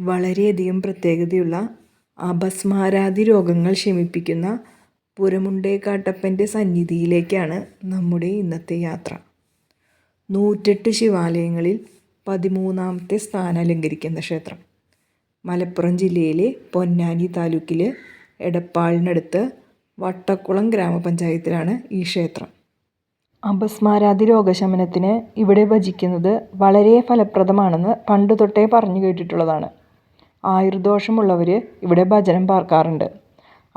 വളരെയധികം പ്രത്യേകതയുള്ള അപസ്മാരാദി രോഗങ്ങൾ ശമിപ്പിക്കുന്ന പുരമുണ്ടേക്കാട്ടപ്പന്റെ സന്നിധിയിലേക്കാണ് നമ്മുടെ ഇന്നത്തെ യാത്ര. നൂറ്റെട്ട് ശിവാലയങ്ങളിൽ പതിമൂന്നാമത്തെ സ്ഥാനം അലങ്കരിക്കുന്ന ക്ഷേത്രം. മലപ്പുറം ജില്ലയിലെ പൊന്നാനി താലൂക്കിൽ എടപ്പാളിനടുത്ത് വട്ടക്കുളം ഗ്രാമപഞ്ചായത്തിലാണ് ഈ ക്ഷേത്രം. അപസ്മാരാദി രോഗശമനത്തിന് ഇവിടെ ഭജിക്കുന്നത് വളരെ ഫലപ്രദമാണെന്ന് പണ്ട് തൊട്ടേ പറഞ്ഞു കേട്ടിട്ടുള്ളതാണ്. ആയുർദോഷമുള്ളവർ ഇവിടെ ഭജനം പാർക്കാറുണ്ട്.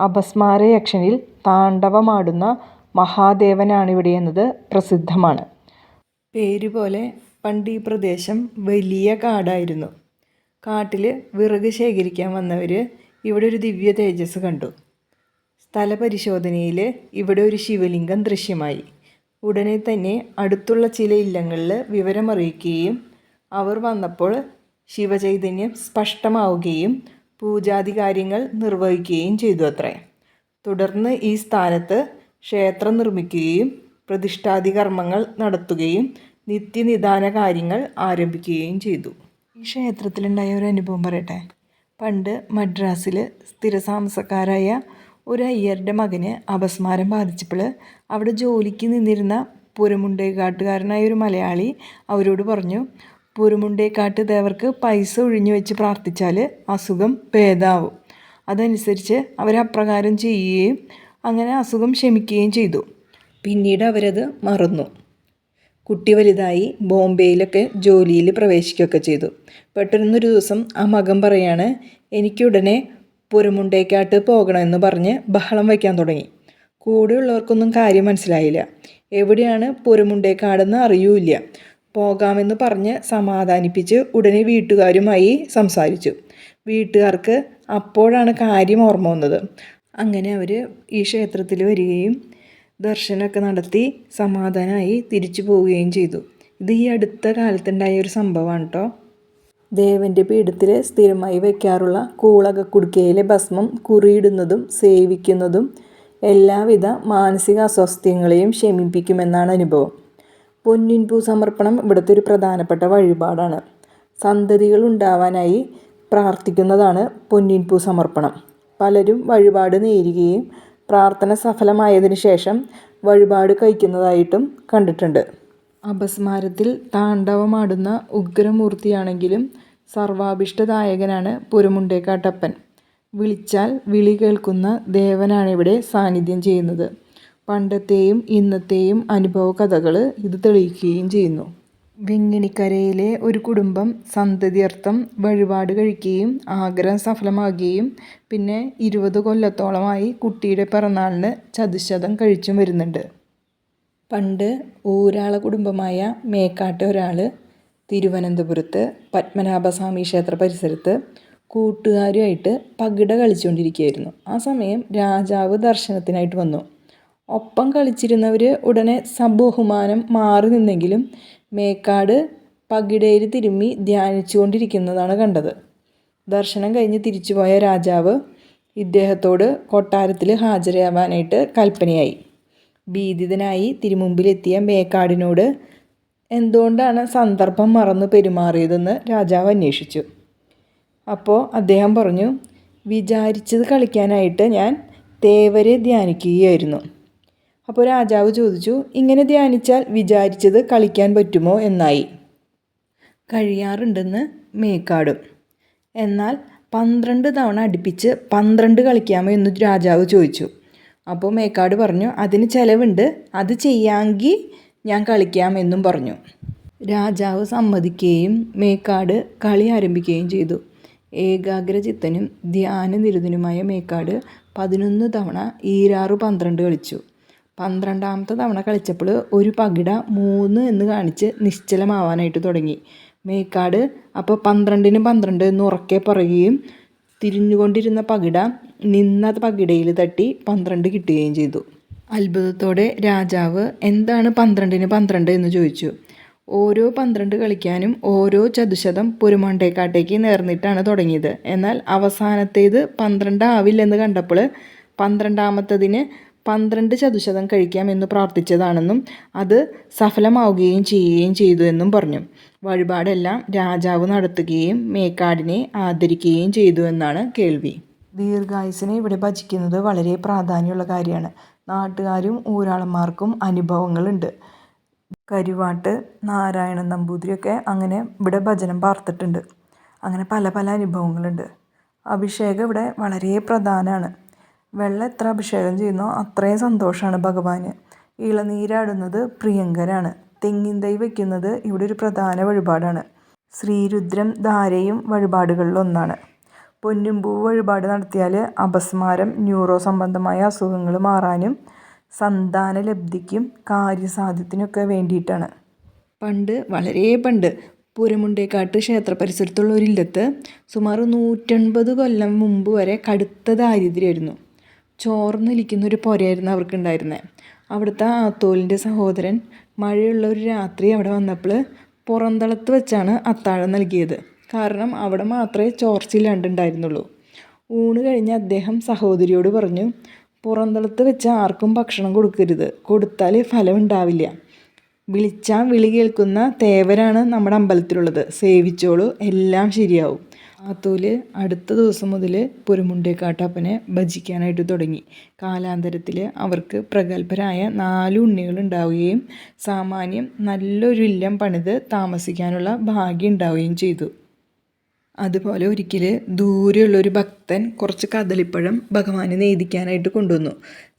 അപസ്മാര യക്ഷനിൽ താണ്ഡവമാടുന്ന മഹാദേവനാണിവിടെ എന്നത് പ്രസിദ്ധമാണ്. പേര് പോലെ പണ്ട് ഈ പ്രദേശം വലിയ കാടായിരുന്നു. കാട്ടിൽ വിറക് ശേഖരിക്കാൻ വന്നവർ ഇവിടെ ഒരു ദിവ്യ തേജസ് കണ്ടു. സ്ഥലപരിശോധനയിൽ ഇവിടെ ഒരു ശിവലിംഗം ദൃശ്യമായി. ഉടനെ തന്നെ അടുത്തുള്ള ചില ഇല്ലങ്ങളിൽ വിവരമറിയിക്കുകയും അവർ വന്നപ്പോൾ ശിവചൈതന്യം സ്പഷ്ടമാവുകയും പൂജാതി കാര്യങ്ങൾ നിർവഹിക്കുകയും ചെയ്തു അത്രേ. തുടർന്ന് ഈ സ്ഥാനത്ത് ക്ഷേത്രം നിർമ്മിക്കുകയും പ്രതിഷ്ഠാതി കർമ്മങ്ങൾ നടത്തുകയും നിത്യനിദാന കാര്യങ്ങൾ ആരംഭിക്കുകയും ചെയ്തു. ഈ ക്ഷേത്രത്തിലുണ്ടായ ഒരു അനുഭവം പറയട്ടെ. പണ്ട് മദ്രാസിൽ സ്ഥിരതാമസക്കാരായ ഒരു അയ്യരുടെ മകന് അപസ്മാരം ബാധിച്ചപ്പോൾ അവിടെ ജോലിക്ക് നിന്നിരുന്ന പുരമുണ്ടേക്കാട്ടുകാരനായ ഒരു മലയാളി അവരോട് പറഞ്ഞു പുരമുണ്ടേക്കാട്ട് ദേവർക്ക് പൈസ ഒഴിഞ്ഞു വെച്ച് പ്രാർത്ഥിച്ചാൽ അസുഖം ഭേദാവും. അതനുസരിച്ച് അവരപ്രകാരം ചെയ്യുകയും അങ്ങനെ അസുഖം ശമിക്കുകയും ചെയ്തു. പിന്നീട് അവരത് മറന്നു. കുട്ടി വലുതായി ബോംബെയിലൊക്കെ ജോലിയിൽ പ്രവേശിക്കുകയൊക്കെ ചെയ്തു. പെട്ടെന്നൊരു ദിവസം ആ മകൻ പറയാണ് എനിക്കുടനെ പുരമുണ്ടേക്കാട്ട് പോകണമെന്ന് പറഞ്ഞ് ബഹളം വയ്ക്കാൻ തുടങ്ങി. കൂടെയുള്ളവർക്കൊന്നും കാര്യം മനസ്സിലായില്ല. എവിടെയാണ് പുരമുണ്ടേക്കാടെന്ന് അറിയൂല്ല. പോകാമെന്ന് പറഞ്ഞ് സമാധാനിപ്പിച്ച് ഉടനെ വീട്ടുകാരുമായി സംസാരിച്ചു. വീട്ടുകാർക്ക് അപ്പോഴാണ് കാര്യം ഓർമ്മ വന്നത്. അങ്ങനെ അവർ ഈ ക്ഷേത്രത്തിൽ വരികയും ദർശനമൊക്കെ നടത്തി സമാധാനമായി തിരിച്ചു പോവുകയും ചെയ്തു. ഇത് ഈ അടുത്ത കാലത്തുണ്ടായ ഒരു സംഭവമാണ് കേട്ടോ ദേവന്റെ പീഠത്തിൽ സ്ഥിരമായി വയ്ക്കാറുള്ള കൂളക കുടുക്കയിലെ ഭസ്മം കുറിയിടുന്നതും സേവിക്കുന്നതും എല്ലാവിധ മാനസിക അസ്വസ്ഥ്യങ്ങളെയും ശമിപ്പിക്കുമെന്നാണ് അനുഭവം. പൊന്നിൻ പൂ സമർപ്പണം ഇവിടുത്തെ ഒരു പ്രധാനപ്പെട്ട വഴിപാടാണ്. സന്തതികൾ ഉണ്ടാവാനായി പ്രാർത്ഥിക്കുന്നതാണ് പൊന്നിൻ പൂ സമർപ്പണം പലരും വഴിപാട് നേരുകയും പ്രാർത്ഥന സഫലമായതിനു ശേഷം വഴിപാട് കഴിക്കുന്നതായിട്ടും കണ്ടിട്ടുണ്ട്. അപസ്മാരത്തിൽ താണ്ഡവമാടുന്ന ഉഗ്രമൂർത്തിയാണെങ്കിലും സർവാഭിഷ്ടദായകനാണ് പുരമുണ്ടേക്കാട്ടപ്പൻ. വിളിച്ചാൽ വിളി കേൾക്കുന്ന ദേവനാണിവിടെ സാന്നിധ്യം ചെയ്യുന്നത്. പണ്ടത്തെയും ഇന്നത്തെയും അനുഭവ കഥകൾ ഇത് തെളിയിക്കുകയും ചെയ്യുന്നു. വെങ്ങിണിക്കരയിലെ ഒരു കുടുംബം സന്തതിയർത്ഥം വഴിപാട് കഴിക്കുകയും ആഗ്രഹം സഫലമാകുകയും പിന്നെ ഇരുപത് കൊല്ലത്തോളമായി കുട്ടിയുടെ പിറന്നാളിന് ചതുശതം കഴിച്ചും വരുന്നുണ്ട്. പണ്ട് ഊരാള കുടുംബമായ മേക്കാട്ട് ഒരാൾ തിരുവനന്തപുരത്ത് പത്മനാഭസ്വാമി ക്ഷേത്ര പരിസരത്ത് കൂട്ടുകാരുമായിട്ട് പകിട കളിച്ചുകൊണ്ടിരിക്കുകയായിരുന്നു. ആ സമയം രാജാവ് ദർശനത്തിനായിട്ട് വന്നു. ഒപ്പം കളിച്ചിരുന്നവർ ഉടനെ സബഹുമാനം മാറി നിന്നെങ്കിലും മേക്കാട് പകിടയിൽ തിരുമ്മി ധ്യാനിച്ചുകൊണ്ടിരിക്കുന്നതാണ് കണ്ടത്. ദർശനം കഴിഞ്ഞ് തിരിച്ചുപോയ രാജാവ് ഇദ്ദേഹത്തോട് കൊട്ടാരത്തിൽ ഹാജരാവാനായിട്ട് കൽപ്പനയായി. ഭീതിതനായി തിരുമുമ്പിലെത്തിയ മേക്കാടിനോട് എന്തുകൊണ്ടാണ് സന്ദർഭം മറന്നു പെരുമാറിയതെന്ന് രാജാവ് അന്വേഷിച്ചു. അപ്പോൾ അദ്ദേഹം പറഞ്ഞു വിചാരിച്ചത് കളിക്കാനായിട്ട് ഞാൻ തേവരെ ധ്യാനിക്കുകയായിരുന്നു. അപ്പോൾ രാജാവ് ചോദിച്ചു ഇങ്ങനെ ധ്യാനിച്ചാൽ വിചാരിച്ചത് കളിക്കാൻ പറ്റുമോ? എന്നായി. കഴിയാറുണ്ടെന്ന് മേക്കാടും. എന്നാൽ പന്ത്രണ്ട് തവണ അടുപ്പിച്ച് പന്ത്രണ്ട് കളിക്കാമോ? എന്ന് രാജാവ് ചോദിച്ചു. അപ്പോൾ മേക്കാട് പറഞ്ഞു അതിന് ചിലവുണ്ട്. അത് ചെയ്യാമെങ്കിൽ ഞാൻ കളിക്കാമെന്നും പറഞ്ഞു. രാജാവ് സമ്മതിക്കുകയും മേക്കാട് കളി ആരംഭിക്കുകയും ചെയ്തു. ഏകാഗ്രചിത്തനും ധ്യാനനിരുതനുമായ മേക്കാട് പതിനൊന്ന് തവണ ഈരാറ് പന്ത്രണ്ട് കളിച്ചു. പന്ത്രണ്ടാമത്തെ തവണ കളിച്ചപ്പോൾ ഒരു പകിട മൂന്ന് എന്ന് കാണിച്ച് നിശ്ചലമാവാനായിട്ട് തുടങ്ങി. മേക്കാട് അപ്പോൾ പന്ത്രണ്ടിന് പന്ത്രണ്ട് എന്ന് ഉറക്കെ പറയുകയും തിരിഞ്ഞുകൊണ്ടിരുന്ന പകിട നിന്ന പകിടയിൽ തട്ടി പന്ത്രണ്ട് കിട്ടുകയും ചെയ്തു. അത്ഭുതത്തോടെ രാജാവ് എന്താണ് പന്ത്രണ്ടിന് പന്ത്രണ്ട് എന്ന് ചോദിച്ചു. ഓരോ പന്ത്രണ്ട് കളിക്കാനും ഓരോ ചതുശതം പുരുമണ്ടേക്കാട്ടേക്ക് നേർന്നിട്ടാണ് തുടങ്ങിയത്. എന്നാൽ അവസാനത്തേത് പന്ത്രണ്ട് ആവില്ലെന്ന് കണ്ടപ്പോൾ പന്ത്രണ്ടാമത്തതിന് പന്ത്രണ്ട് ചതുശതം കഴിക്കാമെന്ന് പ്രാർത്ഥിച്ചതാണെന്നും അത് സഫലമാവുകയും ചെയ്യുകയും ചെയ്തു എന്നും പറഞ്ഞു. വഴിപാടെല്ലാം രാജാവ് നടത്തുകയും മേക്കാടിനെ ആദരിക്കുകയും ചെയ്തു എന്നാണ് കേൾവി. ദീർഘായുസിനെ ഇവിടെ ഭജിക്കുന്നത് വളരെ പ്രാധാന്യമുള്ള കാര്യമാണ്. നാട്ടുകാരും ഊരാളന്മാർക്കും അനുഭവങ്ങളുണ്ട്. കരുവാട്ട് നാരായണൻ നമ്പൂതിരിയൊക്കെ അങ്ങനെ ഇവിടെ ഭജനം പാർത്തിട്ടുണ്ട്. അങ്ങനെ പല പല അനുഭവങ്ങളുണ്ട്. അഭിഷേകം ഇവിടെ വളരെ പ്രധാനമാണ്. വെള്ളം എത്ര അഭിഷേകം ചെയ്യുന്നോ അത്രയും സന്തോഷമാണ് ഭഗവാന്. ഇളനീരാടുന്നത് പ്രിയങ്കരാണ്. തെങ്ങിൻ തൈ വയ്ക്കുന്നത് ഇവിടെ ഒരു പ്രധാന വഴിപാടാണ്. ശ്രീരുദ്രം ധാരയും വഴിപാടുകളിലൊന്നാണ് പൊന്നുംപൂ വഴിപാട് നടത്തിയാൽ അപസ്മാരം ന്യൂറോ സംബന്ധമായ അസുഖങ്ങൾ മാറാനും സന്താന ലബ്ധിക്കും കാര്യസാധ്യത്തിനൊക്കെ വേണ്ടിയിട്ടാണ്. പണ്ട് വളരെ പണ്ട് പൂരമുണ്ടേക്കാട്ട് ക്ഷേത്ര പരിസരത്തുള്ള ഒരു ഇല്ലത്ത് സുമാർ നൂറ്റൻപത് കൊല്ലം മുമ്പ് വരെ കടുത്ത ദാരിദ്ര്യമായിരുന്നു. ചോർന്നൊലിക്കുന്ന ഒരു പുരയായിരുന്നു അവർക്കുണ്ടായിരുന്നത് അവിടുത്തെ അത്തോലിന്റെ സഹോദരൻ മഴയുള്ള ഒരു രാത്രി അവിടെ വന്നപ്പോൾ പുറന്തളത്ത് വെച്ചാണ് അത്താഴം നൽകിയത്. കാരണം അവിടെ മാത്രമേ ചോർച്ചയില്ലാണ്ടുണ്ടായിരുന്നുള്ളൂ ഊണ് കഴിഞ്ഞ് അദ്ദേഹം സഹോദരിയോട് പറഞ്ഞു പുറന്തളത്ത് വെച്ച് ആർക്കും ഭക്ഷണം കൊടുക്കരുത്. കൊടുത്താൽ ഫലമുണ്ടാവില്ല. വിളിച്ചാൽ വിളി കേൾക്കുന്ന തേവരാണ് നമ്മുടെ അമ്പലത്തിലുള്ളത്. സേവിച്ചോളൂ. എല്ലാം ശരിയാവും. ആത്തോൽ അടുത്ത ദിവസം മുതൽ പുരമുണ്ടേക്കാട്ടപ്പനെ ഭജിക്കാനായിട്ട് തുടങ്ങി. കാലാന്തരത്തിൽ അവർക്ക് പ്രഗത്ഭരായ നാലു ഉണ്ണികൾ ഉണ്ടാവുകയും സാമാന്യം നല്ലൊരു ഇല്ലം പണിത് താമസിക്കാനുള്ള ഭാഗ്യം ഉണ്ടാവുകയും ചെയ്തു. അതുപോലെ ഒരിക്കൽ ദൂരെയുള്ളൊരു ഭക്തൻ കുറച്ച് കദളിപ്പഴം ഭഗവാനെ നേദിക്കാനായിട്ട് കൊണ്ടുവന്നു.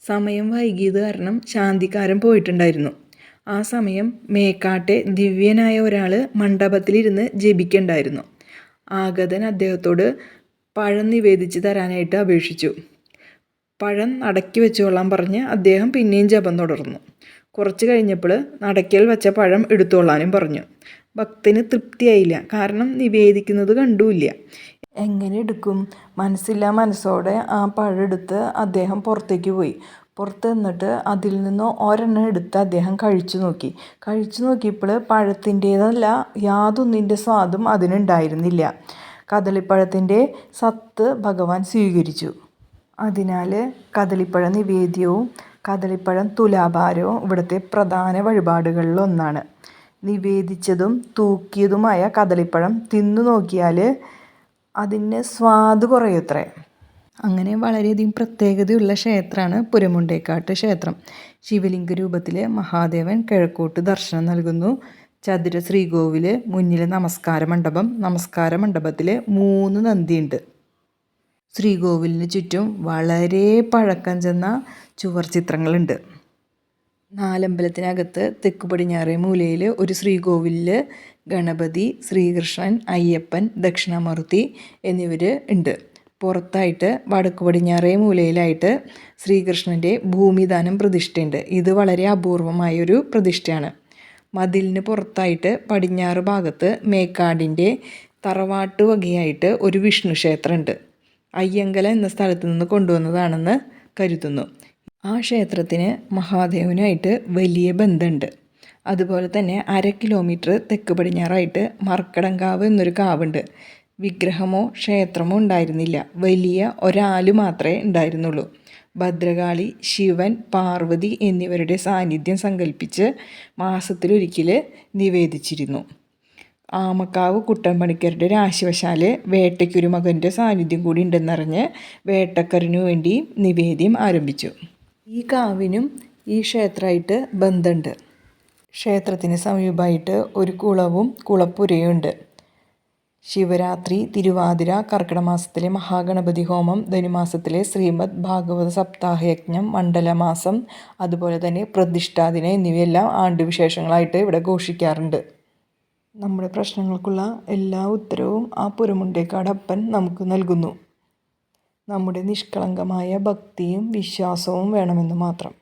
സമയം വൈകിയത് കാരണം ശാന്തിക്കാരൻ പോയിട്ടുണ്ടായിരുന്നു. ആ സമയം മേക്കാട്ടെ ദിവ്യനായ ഒരാൾ മണ്ഡപത്തിലിരുന്ന് ജപിക്കണ്ടായിരുന്നു. ആഗതൻ അദ്ദേഹത്തോട് പഴം നിവേദിച്ച് തരാനായിട്ട് അപേക്ഷിച്ചു. പഴം നടക്കി വെച്ചുകൊള്ളാൻ പറഞ്ഞ് അദ്ദേഹം പിന്നെയും ജപം തുടർന്നു. കുറച്ച് കഴിഞ്ഞപ്പോൾ നടക്കൽ വെച്ച പഴം എടുത്തുകൊള്ളാനും പറഞ്ഞു. ഭക്തന് തൃപ്തിയായില്ല. കാരണം നിവേദിക്കുന്നത് കണ്ടുമില്ല. എങ്ങനെ എടുക്കും? മനസ്സില്ല മനസ്സോടെ ആ പഴം എടുത്ത് അദ്ദേഹം പുറത്തേക്ക് പോയി. പുറത്ത് നിന്നിട്ട് അതിൽ നിന്ന് ഒരെണ്ണം എടുത്ത് അദ്ദേഹം കഴിച്ചു നോക്കി. കഴിച്ചു നോക്കിയപ്പോൾ പഴത്തിന്റേതല്ല യാതൊന്നിന്റെ സ്വാദും അതിനുണ്ടായിരുന്നില്ല. കദളിപ്പഴത്തിന്റെ സത്ത് ഭഗവാൻ സ്വീകരിച്ചു. അതിനാൽ കദളിപ്പഴ നിവേദ്യവും കദളിപ്പഴം തുലാഭാരവും ഇവിടുത്തെ പ്രധാന വഴിപാടുകളിലൊന്നാണ്. നിവേദിച്ചതും തൂക്കിയതുമായ കദളിപ്പഴം തിന്നു നോക്കിയാൽ അതിന് സ്വാദ് കുറയുത്രേ. അങ്ങനെ വളരെയധികം പ്രത്യേകതയുള്ള ക്ഷേത്രമാണ് പുരമുണ്ടേക്കാട്ട് ക്ഷേത്രം. ശിവലിംഗ രൂപത്തിൽ മഹാദേവൻ കിഴക്കോട്ട് ദർശനം നൽകുന്നു. ചതുര ശ്രീകോവിൽ മുന്നിൽ നമസ്കാര മണ്ഡപം നമസ്കാര മണ്ഡപത്തിൽ മൂന്ന് നന്ദിയുണ്ട്. ശ്രീകോവിലിന് ചുറ്റും വളരെ പഴക്കം ചെന്ന ചുവർ ചിത്രങ്ങളുണ്ട്. നാലമ്പലത്തിനകത്ത് തെക്ക് പടിഞ്ഞാറേ മൂലയിൽ ഒരു ശ്രീകോവിലിൽ ഗണപതി ശ്രീകൃഷ്ണൻ അയ്യപ്പൻ ദക്ഷിണാമൂർത്തി എന്നിവർ ഉണ്ട്. പുറത്തായിട്ട് വടക്ക് പടിഞ്ഞാറേ മൂലയിലായിട്ട് ശ്രീകൃഷ്ണന്റെ ഭൂമിദാനം പ്രതിഷ്ഠയുണ്ട്. ഇത് വളരെ അപൂർവമായൊരു പ്രതിഷ്ഠയാണ്. മതിലിന് പുറത്തായിട്ട് പടിഞ്ഞാറ് ഭാഗത്ത് മേക്കാടിന്റെ തറവാട്ട് വകയായിട്ട് ഒരു വിഷ്ണു ക്ഷേത്രമുണ്ട്. അയ്യങ്കല എന്ന സ്ഥലത്ത് നിന്ന് കൊണ്ടുവന്നതാണെന്ന് കരുതുന്നു. ആ ക്ഷേത്രത്തിന് മഹാദേവനുമായിട്ട് വലിയ ബന്ധമുണ്ട്. അതുപോലെ തന്നെ അര കിലോമീറ്റർ തെക്ക് പടിഞ്ഞാറായിട്ട് മർക്കടങ്കാവ് എന്നൊരു കാവുണ്ട്. വിഗ്രഹമോ ക്ഷേത്രമോ ഉണ്ടായിരുന്നില്ല. വലിയ ഒരാൽ മാത്രമേ ഉണ്ടായിരുന്നുള്ളൂ. ഭദ്രകാളി ശിവൻ പാർവതി എന്നിവരുടെ സാന്നിധ്യം സങ്കല്പിച്ച് മാസത്തിലൊരിക്കൽ നിവേദിച്ചിരുന്നു. ആമക്കാവ് കുട്ടമ്പണിക്കരുടെ രാശിവശാൽ വേട്ടയ്ക്കൊരു മകന്റെ സാന്നിധ്യം കൂടി ഉണ്ടെന്നറിഞ്ഞ് വേട്ടക്കറിനു വേണ്ടി നിവേദ്യം ആരംഭിച്ചു. ഈ കാവിനും ഈ ക്ഷേത്രമായിട്ട് ബന്ധമുണ്ട്. ക്ഷേത്രത്തിന് സമീപമായിട്ട് ഒരു കുളവും കുളപ്പുരയും ഉണ്ട് ശിവരാത്രി തിരുവാതിര കർക്കിടമാസത്തിലെ മഹാഗണപതി ഹോമം ധനുമാസത്തിലെ ശ്രീമദ് ഭാഗവത സപ്താഹയജ്ഞം മണ്ഡലമാസം അതുപോലെ തന്നെ പ്രതിഷ്ഠാദിന എന്നിവയെല്ലാം ആണ്ടുവിശേഷങ്ങളായിട്ട് ഇവിടെ ഘോഷിക്കാറുണ്ട്. നമ്മുടെ പ്രശ്നങ്ങൾക്കുള്ള എല്ലാ ഉത്തരവും ആ പുരമുണ്ടേക്കാടപ്പൻ നമുക്ക് നൽകുന്നു. നമ്മുടെ നിഷ്കളങ്കമായ ഭക്തിയും വിശ്വാസവും വേണമെന്ന് മാത്രം.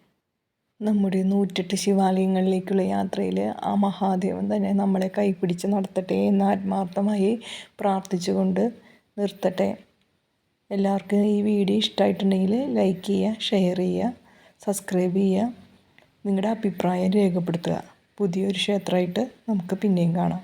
നമ്മുടെ നൂറ്റെട്ട് ശിവാലയങ്ങളിലേക്കുള്ള യാത്രയിൽ ആ മഹാദേവൻ തന്നെ നമ്മളെ കൈപിടിച്ച് നടത്തട്ടെ എന്ന് ആത്മാർത്ഥമായി പ്രാർത്ഥിച്ചുകൊണ്ട് നിർത്തട്ടെ. എല്ലാവർക്കും ഈ വീഡിയോ ഇഷ്ടമായിട്ടുണ്ടെങ്കിൽ ലൈക്ക് ചെയ്യുക ഷെയർ ചെയ്യുക സബ്സ്ക്രൈബ് ചെയ്യുക. നിങ്ങളുടെ അഭിപ്രായം രേഖപ്പെടുത്തുക. പുതിയൊരു ക്ഷേത്രമായിട്ട് നമുക്ക് പിന്നെയും കാണാം.